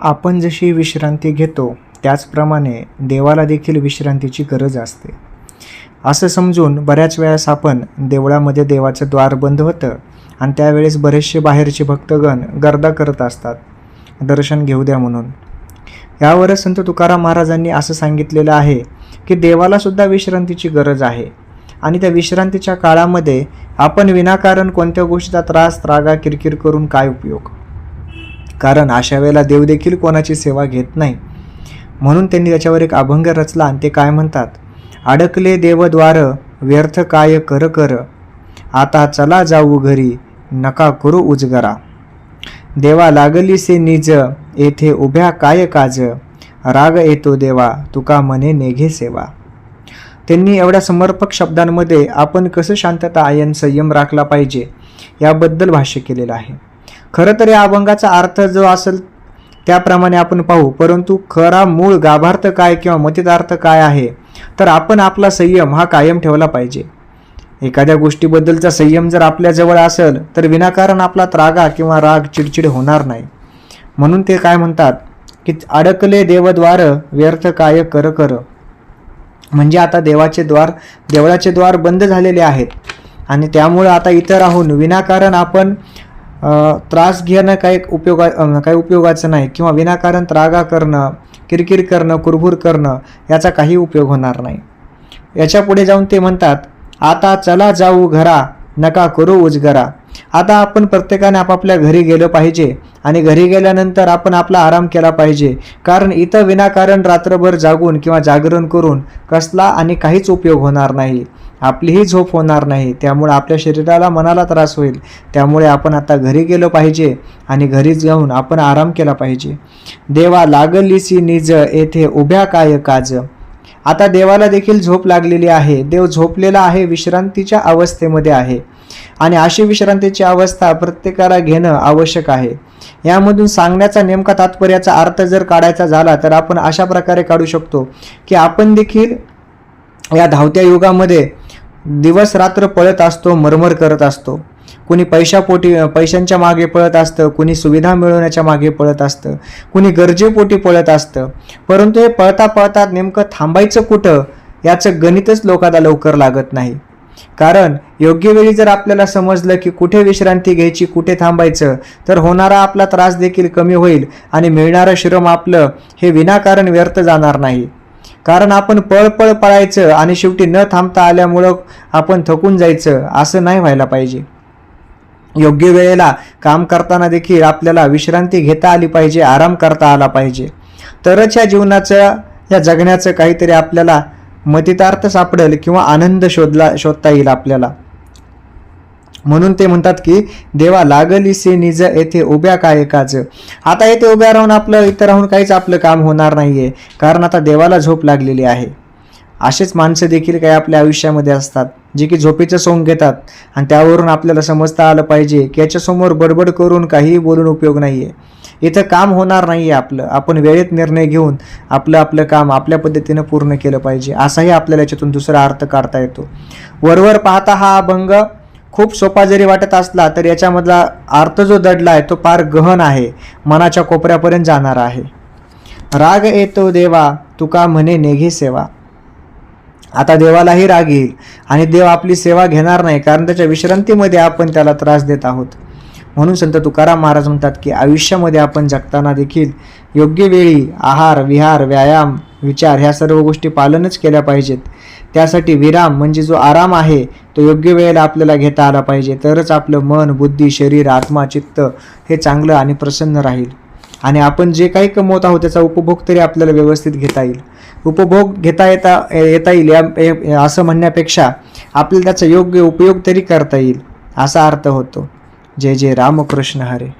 आपण जशी विश्रांती घेतो त्याचप्रमाणे देवाला देखील विश्रांतीची गरज असते. असं समजून बऱ्याच वेळेस आपण देवळामध्ये देवाचं द्वार बंद होतं आणि त्यावेळेस बरेचसे बाहेरचे भक्तगण गर्दा करत असतात. दर्शन घेऊ द्या म्हणून. यावरच संत तुकाराम महाराजांनी असं सांगितलेलं आहे की देवालासुद्धा विश्रांतीची गरज आहे आणि त्या विश्रांतीच्या काळामध्ये आपण विनाकारण कोणत्या गोष्टीचा त्रास त्रागा किरकिर करून काय उपयोग? कारण अशा वेळेला देव देखील कोणाची सेवा घेत नाही. म्हणून त्यांनी त्याच्यावर एक अभंग रचला आणि ते काय म्हणतात? अडकले देवद्वार व्यर्थ काय कर कर. आता चला जाऊ घरी नका करू उजगरा. देवा लागली से निज येथे उभ्या काय काज. राग येतो देवा तुका मने नेघे सेवा. त्यांनी एवढ्या समर्पक शब्दांमध्ये आपण कसं शांतता आयन संयम राखला पाहिजे याबद्दल भाष्य केलेलं आहे. खरं तर या अभंगाचा अर्थ जो असेल त्याप्रमाणे आपण पाहू. परंतु खरा मूळ गाभार्थ काय किंवा मतितार्थ काय आहे तर आपण आपला संयम हा कायम ठेवला पाहिजे. एखाद्या गोष्टीबद्दलचा संयम जर आपल्याजवळ असेल तर विनाकारण आपला त्रागा किंवा राग चिडचिड होणार नाही. म्हणून ते काय म्हणतात की अडकले देवद्वार व्यर्थ काय कर कर. म्हणजे आता देवाचे द्वार देवळाचे द्वार बंद झालेले आहेत. आणि त्यामुळं आता इतर राहून विनाकारण आपण त्रास घेणं काही उपयोगा काही उपयोगाचं नाही किंवा विनाकारण त्रागा करणं किरकिर करणं कुरबुर करणं याचा काही उपयोग होणार नाही. याच्यापुढे जाऊन ते म्हणतात आता चला जाऊ घरा नका करू उजगरा. आता आपण प्रत्येकाने आपापल्या घरी गेलं पाहिजे आणि घरी गेल्यानंतर आपण आपला आराम केला पाहिजे. कारण इथं विनाकारण रात्रभर जागून किंवा जागरण करून कसला आणि काहीच उपयोग होणार नाही. आपलीही झोप होणार नाही. त्यामुळे आपल्या शरीराला मनाला त्रास होईल. त्यामुळे आपण आता घरी गेलो पाहिजे आणि घरीच जाऊन आपण आराम केला पाहिजे. देवा लागलीसी निज येथे उभ्या काय काज. आता देवाला देखील झोप लागलेली आहे. देव झोपलेला आहे विश्रांतीच्या अवस्थेमध्ये आहे. आणि अशी विश्रांतीची अवस्था प्रत्येकाला घेणं आवश्यक आहे. यामधून सांगण्याचा नेमका तात्पर्याचा अर्थ जर काढायचा झाला तर आपण अशा प्रकारे काढू शकतो की आपण देखील या धावत्या युगामध्ये दिवस रात्र पळत असतो मरमर करत असतो. कुणी पैशापोटी पैशांच्या मागे पळत असतं कुणी सुविधा मिळवण्याच्या मागे पळत असतं कुणी गरजेपोटी पळत असतं. परंतु हे पळता पळता नेमकं थांबायचं कुठं याचं गणितच लोकांना लवकर लागत नाही. कारण योग्य वेळी जर आपल्याला समजलं की कुठे विश्रांती घ्यायची कुठे थांबायचं तर होणारा आपला त्रास देखील कमी होईल आणि मिळणारं श्रम आपलं हे विनाकारण व्यर्थ जाणार नाही. कारण आपण पळपळ पळायचं आणि शेवटी न थांबता आल्यामुळं आपण थकून जायचं असं नाही व्हायला पाहिजे. योग्य वेळेला काम करताना देखील आपल्याला विश्रांती घेता आली पाहिजे आराम करता आला पाहिजे. तरच या जीवनाचं या जगण्याचं काहीतरी आपल्याला मतितार्थ सापडेल किंवा आनंद शोधला शोधता येईल आपल्याला. म्हणून ते म्हणतात की देवा लागली से निज येथे उभ्या काय काज आता येथे उभ्या राहून आपलं इथं राहून काहीच आपलं काम होणार नाहीये कारण आता देवाला झोप लागलेली आहे. असेच माणसं देखील काही आपल्या आयुष्यामध्ये असतात जे की झोपेचं सोंग घेतात आणि त्यावरून आपल्याला समजता आलं पाहिजे की याच्यासमोर बडबड करून काहीही बोलून उपयोग नाही आहे इथं काम होणार नाही आहे आपलं आपण वेळेत निर्णय घेऊन आपलं आपलं काम आपल्या पद्धतीनं पूर्ण केलं पाहिजे असाही आपल्याला याच्यातून दुसरा अर्थ काढता येतो. वरवर पाहता हा अभंग खूप सोपा जरी वाटत असला तर याच्यामधला अर्थ जो दडला आहे तो फार गहन आहे. मनाच्या कोपऱ्यापर्यंत जाणारा आहे. राग येतो देवा तुका म्हणे नेघे सेवा. आता देवालाही राग येईल आणि देव आपली सेवा घेणार नाही कारण त्याच्या विश्रांतीमध्ये आपण त्याला त्रास देत आहोत. म्हणून संत तुकाराम महाराज म्हणतात की आयुष्यामध्ये आपण जगताना देखील योग्य वेळी आहार विहार व्यायाम विचार ह्या सर्व गोष्टी पालनच केल्या पाहिजेत. त्यासाठी विराम म्हणजे जो आराम आहे तो योग्य वेळेला आपल्याला घेता आला पाहिजे. तरच आपलं मन बुद्धी शरीर आत्मा चित्त हे चांगलं आणि प्रसन्न राहील. आणि आपण जे काही कमवत आहोत त्याचा उपभोग तरी आपल्याला व्यवस्थित घेता येईल. उपभोग घेता येता येता येईल या ए- असं म्हणण्यापेक्षा आपल्याला त्याचा योग्य उपयोग तरी करता येईल असा अर्थ होतो. जय जय रामकृष्ण हरे.